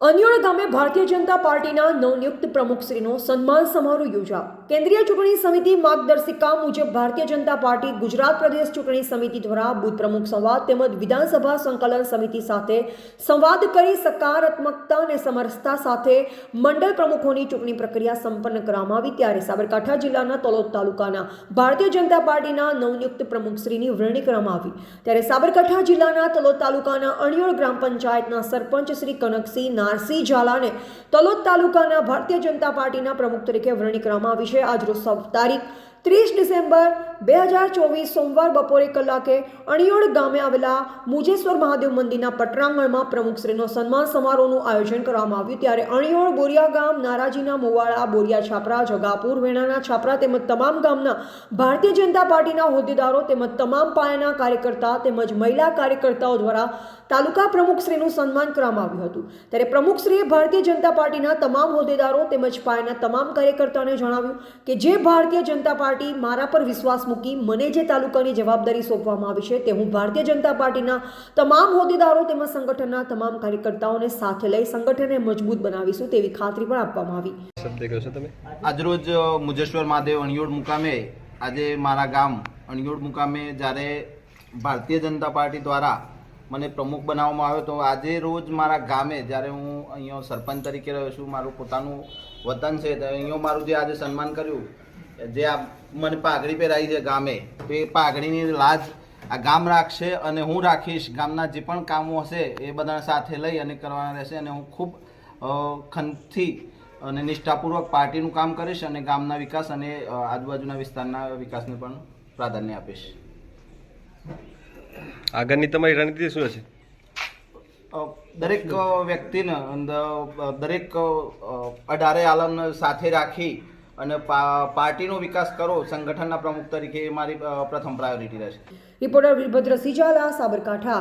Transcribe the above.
અન્યોળ ગામે ભારતીય જનતા પાર્ટીના નવનિયુક્ત પ્રમુખશ્રીનો સન્માન સમારોહ યોજા કેન્દ્રીય ચૂંટણી સમિતિ માર્ગદર્શિકા મુજબ ભારતીય જનતા પાર્ટી ગુજરાત પ્રદેશ ચૂંટણી સમિતિ દ્વારા બુથ પ્રમુખ સંવાદ તેમજ વિધાનસભા સંકલન સમિતિ સાથે સંવાદ કરી સકારાત્મકતા અને સમરસતા સાથે મંડળ પ્રમુખોની ચૂંટણી પ્રક્રિયા સંપન્ન કરવામાં આવી. ત્યારે સાબરકાંઠા જિલ્લાના તલોદ તાલુકાના ભારતીય જનતા પાર્ટીના નવનિયુક્ત પ્રમુખશ્રીની વરણી કરવામાં આવી. ત્યારે સાબરકાંઠા જિલ્લાના તલોદ તાલુકાના અણિયોળ ગ્રામ પંચાયતના સરપંચ શ્રી કનકસિંહ નારસિંહ ઝાલાને તલોદ તાલુકાના ભારતીય જનતા પાર્ટીના પ્રમુખ તરીકે વરણી કરવામાં આવી છે. આજરોજ સવ તારીખ ત્રીસ ડિસેમ્બર બે હજાર ચોવીસ સોમવાર બપોરે કલાકે અણિયોળ ગામે આવેલા મુજેશ્વર મહાદેવ મંદિરના પટરાંગણમાં પ્રમુખશ્રીનો સન્માન સમારોહનું આયોજન કરવામાં આવ્યું ત્યારે અણિયોડ બોરિયા ગામ, નારાજીના મોવાળા બોરિયા છાપરા, જગાપુર, વેણાના છાપરા તેમજ તમામ ગામના ભારતીય જનતા પાર્ટીના હોદ્દેદારો તેમજ તમામ પાયાના કાર્યકર્તા તેમજ મહિલા કાર્યકર્તાઓ દ્વારા તાલુકા પ્રમુખશ્રીનું સન્માન કરવામાં આવ્યું હતું. ત્યારે પ્રમુખશ્રીએ ભારતીય જનતા પાર્ટીના તમામ હોદ્દેદારો તેમજ પાયાના તમામ કાર્યકર્તાઓને જણાવ્યું કે જે ભારતીય જનતા પાર્ટી મારા પર વિશ્વાસ મૂકી મને જે તાલુકાની જવાબદારી સોંપવામાં આવી છે તે હું ભારતીય જનતા પાર્ટીના તમામ હોદ્દેદારો તેમજ સંગઠનના તમામ કાર્યકર્તાઓને સાથે લઈ સંગઠનને મજબૂત બનાવીશું તેવી ખાતરી પણ આપવામાં આવી. શબ્દ કહો છો તમે? આજરોજ મુજેશ્વર મહાદેવ અણિયોડ મુકામે આજે મારા ગામ અણિયોડ મુકામે જ્યારે ભારતીય જનતા પાર્ટી દ્વારા મને પ્રમુખ બનાવવામાં આવ્યો તો આજે રોજ મારા ગામે જ્યારે હું અહીંયા સરપંચ તરીકે રહ્યો છું મારું પોતાનું વતન છે તો અહીંયા મારું જે આજે સન્માન કર્યું જે આ મને પાઘડી પહેરાવી છે ગામે તો એ પાઘડીની લાજ આ ગામ રાખશે અને હું રાખીશ. ગામના જે પણ કામો હશે એ બધા સાથે લઈ અને કરવાના રહેશે અને હું ખૂબ ખંતથી અને નિષ્ઠાપૂર્વક પાર્ટીનું કામ કરીશ અને ગામના વિકાસ અને આજુબાજુના વિસ્તારના વિકાસને પણ પ્રાધાન્ય આપીશ. આગળની તમારી રણનીતિ શું હશે? દરેક વ્યક્તિને દરેક અઢારે આલમને સાથે રાખી અને પાર્ટીનો વિકાસ કરો, સંગઠનના પ્રમુખ તરીકે મારી પ્રથમ પ્રાયોરિટી રહેશે. રિપોર્ટર વીરભદ્ર સિજાલા, સાબરકાંઠા.